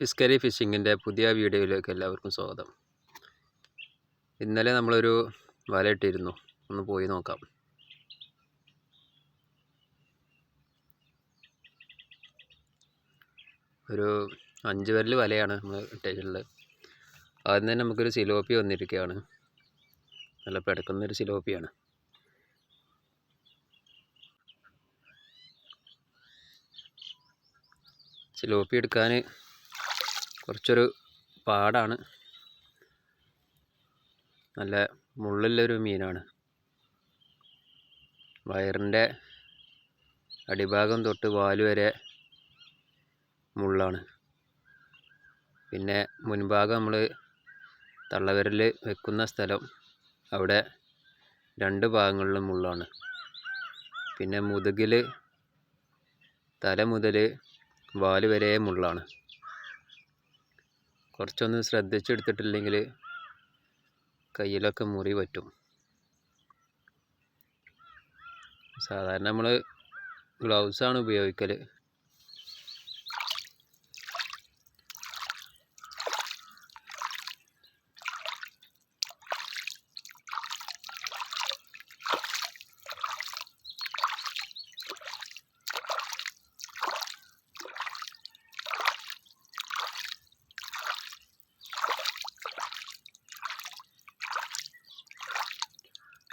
പിസ്കരി ഫിഷിങ്ങിന്റെ പുതിയ വീഡിയോയിലേക്ക് എല്ലാവർക്കും സ്വാഗതം. ഇന്നലെ നമ്മളൊരു വല ഇട്ടിരുന്നു. ഒന്ന് പോയി നോക്കാം. ഒരു അഞ്ച് പേരിൽ വലയാണ് നമ്മൾ ഇട്ടിട്ടുള്ളത് ആദ്യം തന്നെ നമുക്കൊരു സിലോപ്പി വന്നിരിക്കുകയാണ്. നല്ല പിടക്കുന്നൊരു സിലോപ്പിയാണ്. സിലോപ്പി എടുക്കാൻ കുറച്ചൊരു പാടാണ്. നല്ല മുള്ളുള്ളൊരു മീനാണ്. വയറിന്റെ അടിഭാഗം തൊട്ട് വാൽ വരെ മുള്ളാണ്. പിന്നെ മുൻഭാഗം നമ്മൾ തള്ളവിരൽ വെക്കുന്ന സ്ഥലം അവിടെ രണ്ട് ഭാഗങ്ങളിലും മുള്ളാണ്. പിന്നെ മുതുകിൽ തല മുതൽ വാൽ വരെ മുള്ളാണ്. കുറച്ചൊന്ന് ശ്രദ്ധിച്ചെടുത്തിട്ടില്ലെങ്കിൽ കയ്യിലൊക്കെ മുറി പറ്റും. സാധാരണ നമ്മൾ ഗ്ലൗസാണ് ഉപയോഗിക്കൽ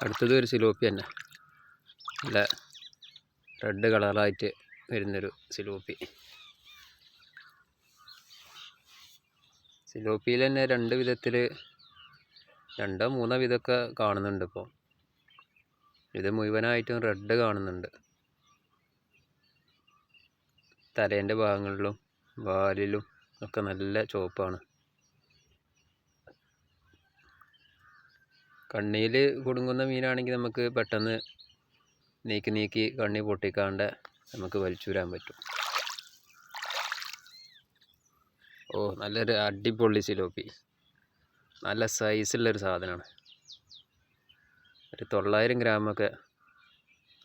അടുത്തത് ഒരു സിലോപ്പി തന്നെ. നല്ല റെഡ് കളറായിട്ട് വരുന്നൊരു സിലോപ്പി. സിലോപ്പിയിൽ തന്നെ രണ്ട് വിധത്തിൽ രണ്ടോ മൂന്നോ വിധമൊക്കെ കാണുന്നുണ്ട് ഇപ്പോൾ ഇത് മുഴുവനായിട്ടും റെഡ് കാണുന്നുണ്ട്. തലേന്റെ ഭാഗങ്ങളിലും വാലിലും ഒക്കെ നല്ല ചുവപ്പാണ്. കണ്ണിയിൽ കുടുങ്ങുന്ന മീനാണെങ്കിൽ നമുക്ക് പെട്ടെന്ന് നീക്കി നീക്കി കണ്ണി പൊട്ടിക്കാണ്ട് നമുക്ക് വലിച്ചൂരാൻ പറ്റും. ഓ നല്ലൊരു അടിപൊളി സിലോപ്പി. നല്ല സൈസുള്ളൊരു സാധനമാണ് ഒരു തൊള്ളായിരം ഗ്രാമൊക്കെ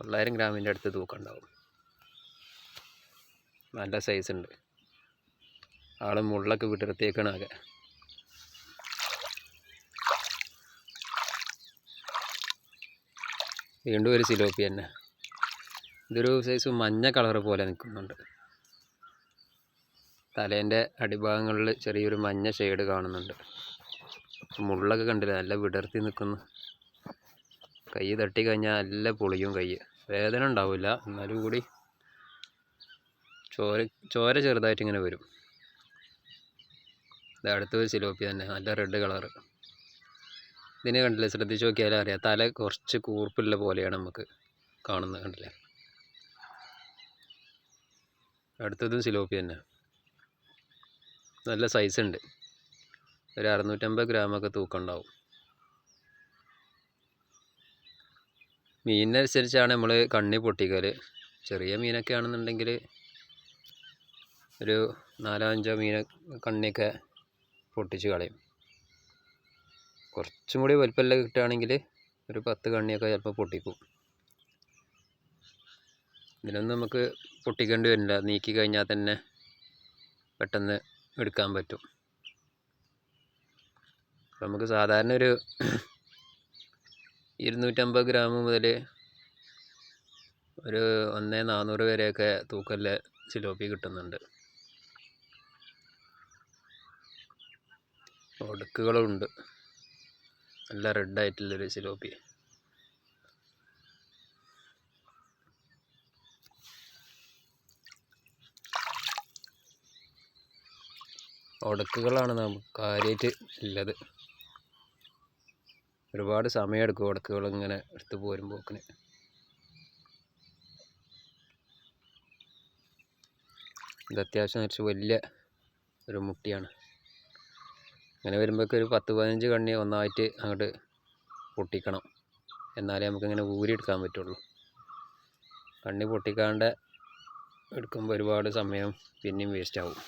തൊള്ളായിരം ഗ്രാമിന്റെ അടുത്ത് തൂക്കം ഉണ്ടാവും നല്ല സൈസുണ്ട്. ആളെ മുള്ളൊക്കെ വിടർത്തിയേക്കണ വീണ്ടും ഒരു സിലോപ്പി തന്നെ. ഇതൊരു സൈസ് മഞ്ഞ കളർ പോലെ നിൽക്കുന്നുണ്ട്. തലേന്റെ അടിഭാഗങ്ങളിൽ ചെറിയൊരു മഞ്ഞ ഷെയ്ഡ് കാണുന്നുണ്ട്. മുള്ളൊക്കെ കണ്ടില്ല നല്ല വിടർത്തി നിൽക്കുന്നു. കൈ തട്ടി കഴിഞ്ഞാൽ നല്ല പൊളിയും കൈ. വേദന ഉണ്ടാവില്ല എന്നാലും കൂടി ചോര ചോര ചെറുതായിട്ട് ഇങ്ങനെ വരും. ഇത് അടുത്തൊരു സിലോപ്പി തന്നെ നല്ല റെഡ് കളറ് ഇതിനെ കണ്ടില്ലേ? ശ്രദ്ധിച്ച് നോക്കിയാലും അറിയാം. തല കുറച്ച് കൂർപ്പുള്ള പോലെയാണ് നമുക്ക് കാണുന്നത്. കണ്ടില്ലേ? അടുത്തതും സിലോപ്പി തന്നെ. നല്ല സൈസ് ഉണ്ട്. ഒരു അറുന്നൂറ്റമ്പത് ഗ്രാമൊക്കെ തൂക്കം ഉണ്ടാവും. മീനിനനുസരിച്ചാണ് നമ്മൾ കണ്ണി പൊട്ടിക്കൽ ചെറിയ മീനൊക്കെ ആണെന്നുണ്ടെങ്കിൽ ഒരു നാലോ അഞ്ചോ മീന കണ്ണിയൊക്കെ പൊട്ടിച്ച് കളയും. കുറച്ചും കൂടി വലിപ്പമെല്ലാം കിട്ടുകയാണെങ്കിൽ ഒരു പത്ത് കണ്ണിയൊക്കെ ചിലപ്പോൾ പൊട്ടിക്കും. ഇതിനൊന്നും നമുക്ക് പൊട്ടിക്കേണ്ടി വരില്ല. നീക്കി കഴിഞ്ഞാൽ തന്നെ പെട്ടെന്ന് എടുക്കാൻ പറ്റും. നമുക്ക് സാധാരണ ഒരു ഇരുന്നൂറ്റമ്പത് ഗ്രാം മുതൽ ഒരു ഒന്നേ നാനൂറ് വരെയൊക്കെ തൂക്കല്ല സിലോപ്പി കിട്ടുന്നുണ്ട്. ഒടുക്കുകളുണ്ട് നല്ല റെഡായിട്ടുള്ളൊരു സിലോപ്പി. ഉടക്കുകളാണ് നമുക്ക് കാര്യമായിട്ട് ഉള്ളത്. ഒരുപാട് സമയമെടുക്കും ഉടക്കുകൾ ഇങ്ങനെ എടുത്ത് പോരുമ്പോക്കിന് ഇത് അത്യാവശ്യം വലിയ ഒരു മുട്ടിയാണ്. അങ്ങനെ വരുമ്പോഴേക്ക് ഒരു പത്ത് പതിനഞ്ച് കണ്ണി ഒന്നായിട്ട് അങ്ങോട്ട് പൊട്ടിക്കണം. എന്നാലേ നമുക്കിങ്ങനെ ഊരിയെടുക്കാൻ പറ്റുള്ളൂ. കണ്ണി പൊട്ടിക്കാണ്ട് എടുക്കുമ്പോൾ ഒരുപാട് സമയം പിന്നെയും വേസ്റ്റ് ആവും.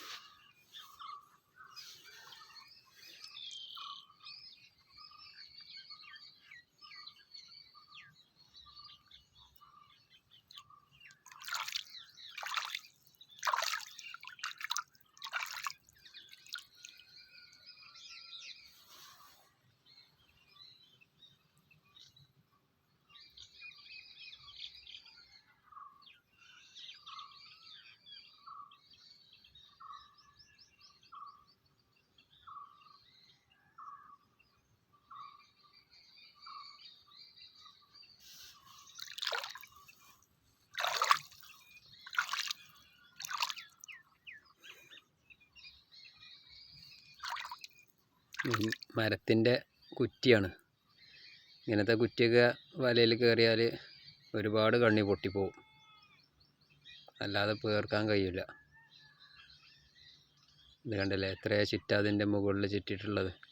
മരത്തിന്റെ കുറ്റിയാണ്. ഇങ്ങനത്തെ കുറ്റിയൊക്കെ വലയിൽ കയറിയാൽ ഒരുപാട് കണ്ണി പൊട്ടിപ്പോവും. അല്ലാതെ പേർക്കാൻ കഴിയില്ല. ഇത് കണ്ടില്ലേ? എത്രയാണ് ചിറ്റ അതിന്റെ മുകളിൽ ചുറ്റിയിട്ടുള്ളത്?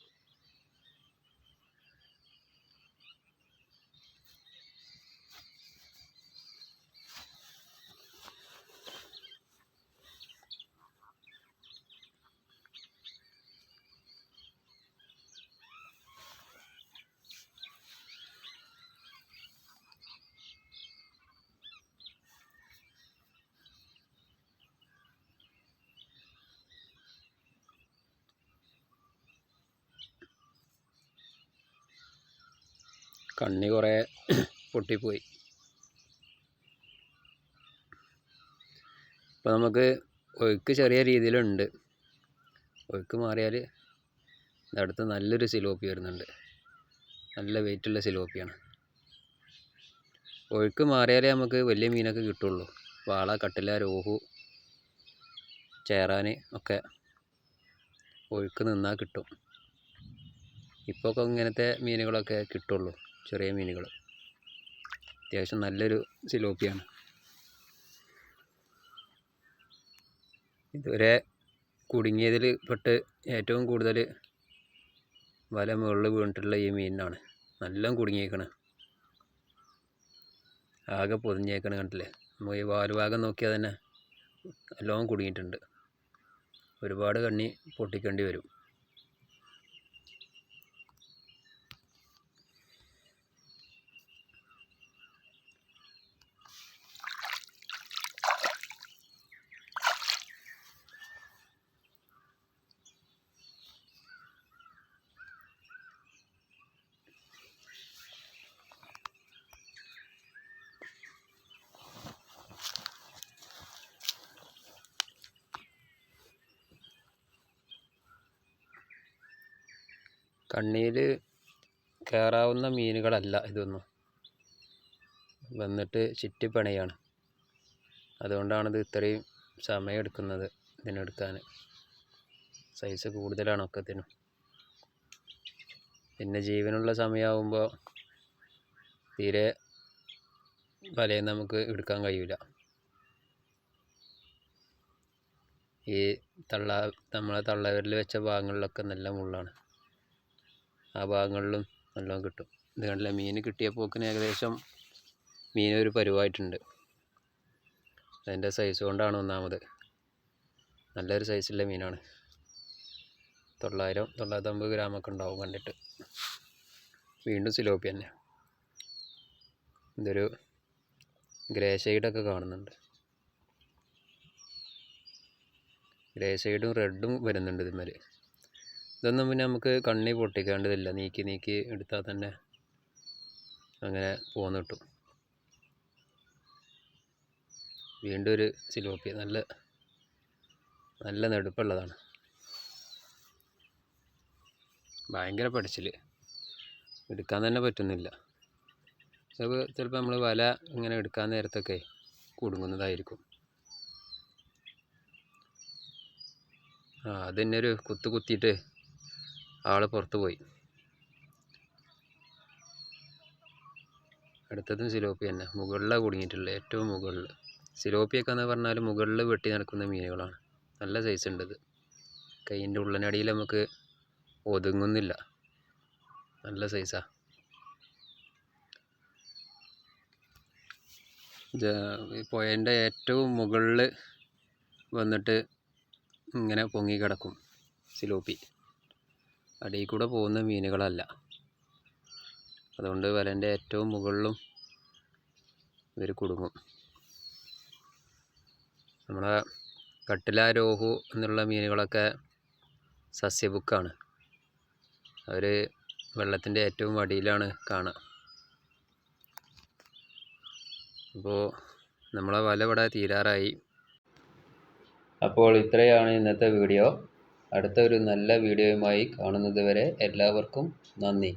കണ്ണി കുറേ പൊട്ടിപ്പോയി. ഇപ്പം നമുക്ക് ഒഴുക്ക് ചെറിയ രീതിയിലുണ്ട്. ഒഴുക്ക് മാറിയാൽ അടുത്ത് നല്ലൊരു സിലോപ്പി വരുന്നുണ്ട്. നല്ല വെയിറ്റുള്ള സിലോപ്പിയാണ്. ഒഴുക്ക് മാറിയാലേ നമുക്ക് വലിയ മീനൊക്കെ കിട്ടുള്ളൂ. വാള കട്ടില രോഹു ചേറാൻ ഒക്കെ ഒഴുക്ക് നിന്നാൽ കിട്ടും. ഇപ്പോൾ ഒക്കെ ഇങ്ങനത്തെ മീനുകളൊക്കെ കിട്ടുള്ളൂ. ചെറിയ മീനുകൾ. അത്യാവശ്യം നല്ലൊരു സിലോപ്പിയാണ്. ഇതുവരെ കുടുങ്ങിയതിൽ പെട്ട് ഏറ്റവും കൂടുതൽ വല മുകളിൽ വീണിട്ടുള്ള ഈ മീനിനാണ്. നല്ല കുടുങ്ങിയേക്കണ്. ആകെ പൊതിഞ്ഞേക്കണ് കണ്ടില്ലേ? നമ്മൾ ഈ വാലുഭാഗം നോക്കിയാൽ തന്നെ നല്ലോണം കുടുങ്ങിയിട്ടുണ്ട്. ഒരുപാട് കണ്ണി പൊട്ടിക്കേണ്ടി വരും. കണ്ണിയിൽ കയറാവുന്ന മീനുകളല്ല ഇതൊന്നും. വന്നിട്ട് ചുറ്റിപ്പണിയാണ് അതുകൊണ്ടാണിത് ഇത്രയും സമയം എടുക്കുന്നത് ഇതിനെടുക്കാൻ. സൈസ് കൂടുതലാണ് ഒക്കത്തിനും. പിന്നെ ജീവനുള്ള സമയമാകുമ്പോൾ തീരെ വലയും നമുക്ക് എടുക്കാൻ കഴിയില്ല ഈ തള്ള നമ്മളെ തള്ളവരിൽ വെച്ച ഭാഗങ്ങളിലൊക്കെ നല്ല മുള്ളാണ്. ആ ഭാഗങ്ങളിലും നല്ലോണം കിട്ടും. ഇത് മീൻ കിട്ടിയ പോക്കിന് ഏകദേശം മീൻ ഒരു പരുവായിട്ടുണ്ട്. അതിന്റെ സൈസ് കൊണ്ടാണ് ഒന്നാമത്. നല്ലൊരു സൈസുള്ള മീനാണ്. തൊള്ളായിരം തൊള്ളായിരത്തമ്പത് ഗ്രാമൊക്കെ ഉണ്ടാവും കണ്ടിട്ട്. വീണ്ടും സിലോപ്പി തന്നെ. ഇതൊരു ഗ്രേ ഷെയ്ഡൊക്കെ കാണുന്നുണ്ട്. ഗ്രേ ഷെയ്ഡും റെഡും വരുന്നുണ്ട് ഇതിന്മേൽ ഇതൊന്നും പിന്നെ നമുക്ക് കണ്ണി പൊട്ടിക്കേണ്ടതില്ല. നീക്കി നീക്കി എടുത്താൽ തന്നെ അങ്ങനെ പോന്നു കിട്ടും. വീണ്ടും ഒരു സിലോപ്പി നല്ല നല്ല നെടുപ്പുള്ളതാണ്. ഭയങ്കര പടിച്ചിൽ എടുക്കാൻ തന്നെ പറ്റുന്നില്ല. അത് ചിലപ്പോൾ നമ്മൾ വല ഇങ്ങനെ എടുക്കാൻ നേരത്തൊക്കെ കുടുങ്ങുന്നതായിരിക്കും. ആ അതന്നെ ഒരു കുത്ത് കുത്തിയിട്ട് ആൾ പുറത്തു പോയി. അടുത്തതും സിലോപ്പി തന്നെ. മുകളിലാണ് കുടുങ്ങിയിട്ടുള്ളത്. ഏറ്റവും മുകളിൽ സിലോപ്പിയൊക്കെ എന്ന് പറഞ്ഞാൽ മുകളിൽ വെട്ടി നടക്കുന്ന മീനുകളാണ്. നല്ല സൈസ് ഉണ്ട് ഇത്. കൈയിന്റെ ഉള്ളനടിയിൽ നമുക്ക് ഒതുങ്ങുന്നില്ല. നല്ല സൈസാ പുഴേന്റെ ഏറ്റവും മുകളിൽ വന്നിട്ട് ഇങ്ങനെ പൊങ്ങി കിടക്കും സിലോപ്പി. അടിയിൽ കൂടെ പോകുന്ന മീനുകളല്ല. അതുകൊണ്ട് വലന്റെ ഏറ്റവും മുകളിലും ഇവർ കുടുങ്ങും. നമ്മളെ കട്ടില രോഹു എന്നുള്ള മീനുകളൊക്കെ സസ്യബുക്കാണ്. അവർ വെള്ളത്തിന്റെ ഏറ്റവും അടിയിലാണ് കാണുക അപ്പോൾ നമ്മളെ വല ഇവിടെ തീരാറായി. അപ്പോൾ ഇത്രയാണ് ഇന്നത്തെ വീഡിയോ. അടുത്ത ഒരു നല്ല വീഡിയോയുമായി കാണുന്നത് വരെ എല്ലാവർക്കും നന്ദി.